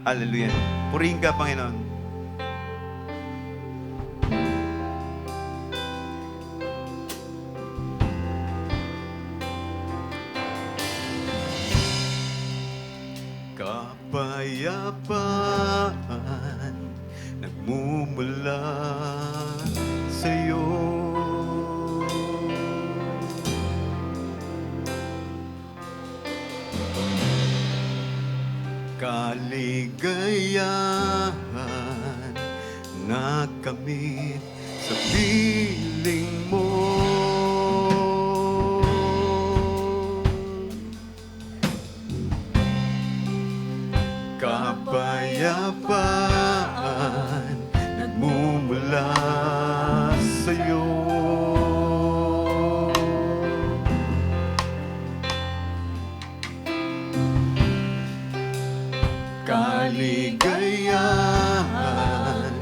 Hallelujah. Purihin ka, Panginoon. kasiyahan na kami sa piling kaligayahan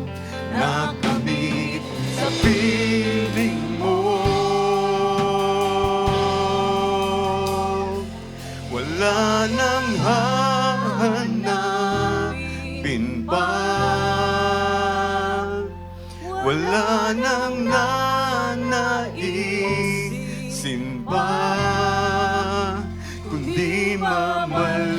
Nakamit sa piling mo. Wala nang hahanapin pa. Wala nang nanaisin pa. Kundi mamalaman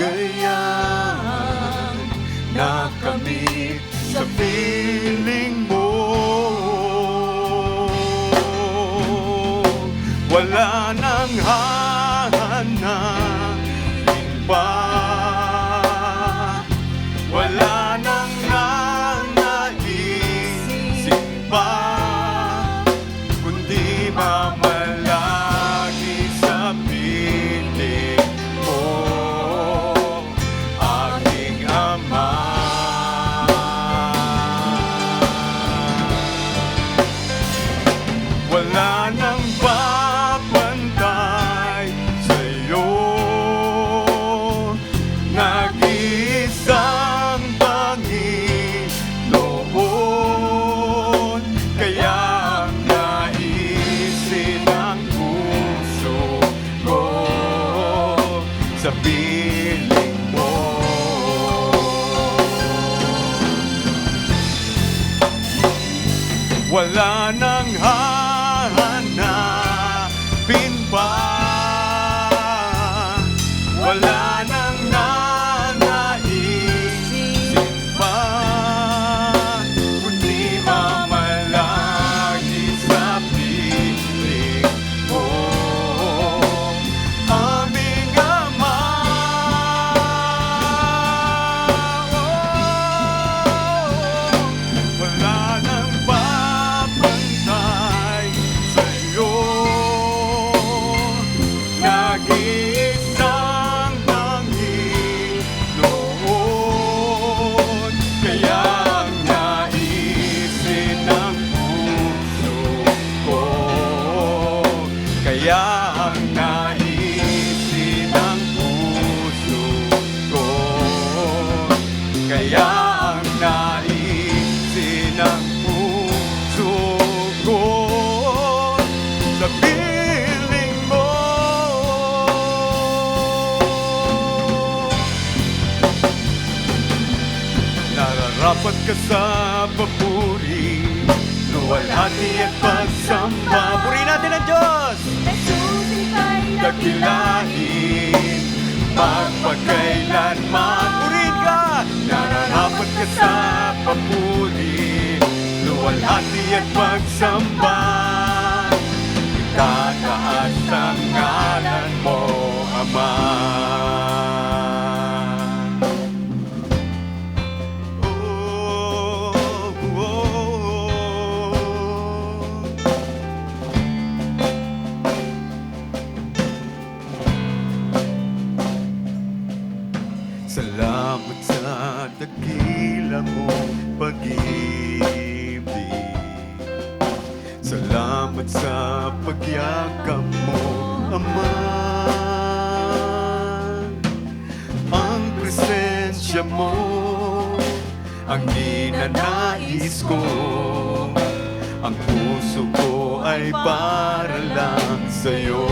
ganhar. wala nang hanggan. Nararapat ka sa papuri Luwalhati at pagsamba. Puri natin ang Diyos! Dakilain Magpagkailanman Purihin ka! Nararapat ka sa papuri. Luwalhati at pagsamba pagyakap mo, Ama. Ang presensya mo Ang ninanais ko. Ang puso ko ay para lang sa'yo.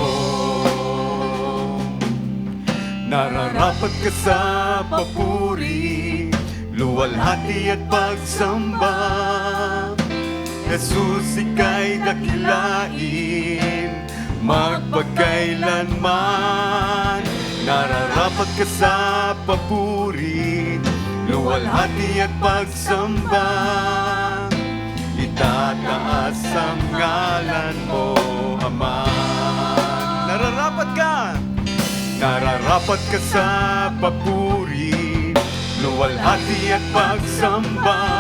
Nararapat ka sa papuri Luwalhati at pagsamba Jesus, ika'y dakilain Magpagkailanman Nararapat ka sa papuri Luwalhati at pagsamba. Itataas ang ngalan mo, Ama. Nararapat ka! Nararapat ka sa papuri Luwalhati at pagsamba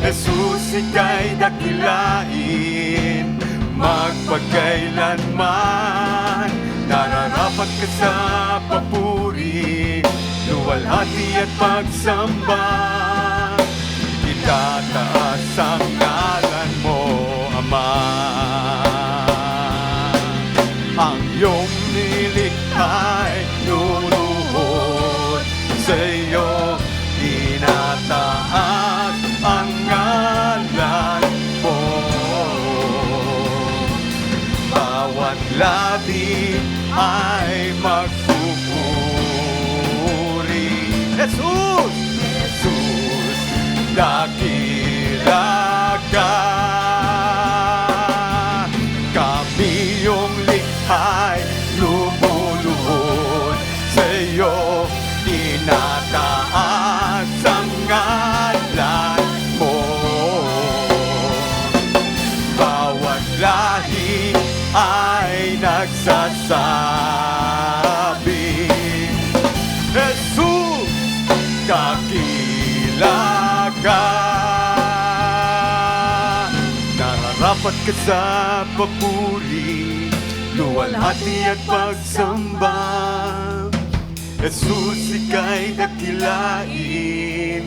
Jesus, ika'y dakilain. Magpagkailanman Nararapat ka sa papuri. Luwalhati at pagsamba. Itataas ang Bawat labi ay magpupuri Jesus! Jesus, dakila ka Kami yung likha'y lumuluhod sa iyo nagsasabi Jesus, dakila ka. Nararapat ka sa papuri Luwalhati at pagsamba. Jesus, ika'y dakilain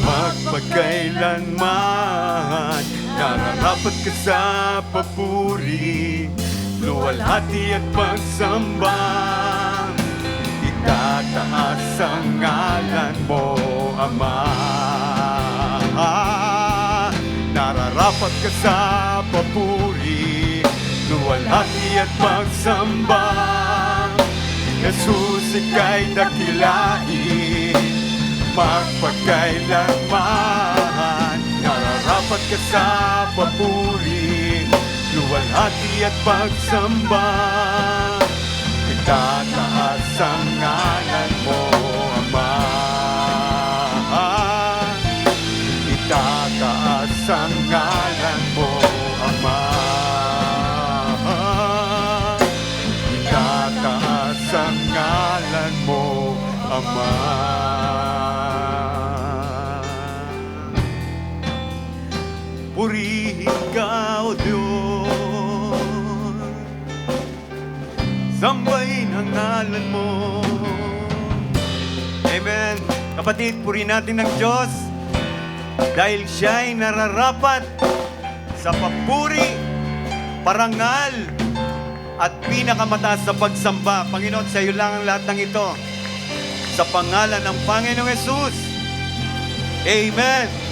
Magpagkailanman Nararapat ka sa papuri Luwalhati at pagsamba. Itataas ang ngalan mo, Ama. Nararapat ka sa papuri. Luwalhati at pagsamba. Jesus, ika'y dakilain Magpagkailanman Nararapat ka sa papuri Luwalhati at pagsamba Itataas ang ngalan mo, Ama. Itataas ang ngalan mo, Ama. Itataas ang ngalan mo, Ama Kapatid, purihin natin ng Diyos dahil siya'y nararapat sa papuri, parangal, at pinakamataas sa pagsamba. Panginoon, sa iyo lang ang lahat ng ito. Sa pangalan ng Panginoong Yesus. Amen.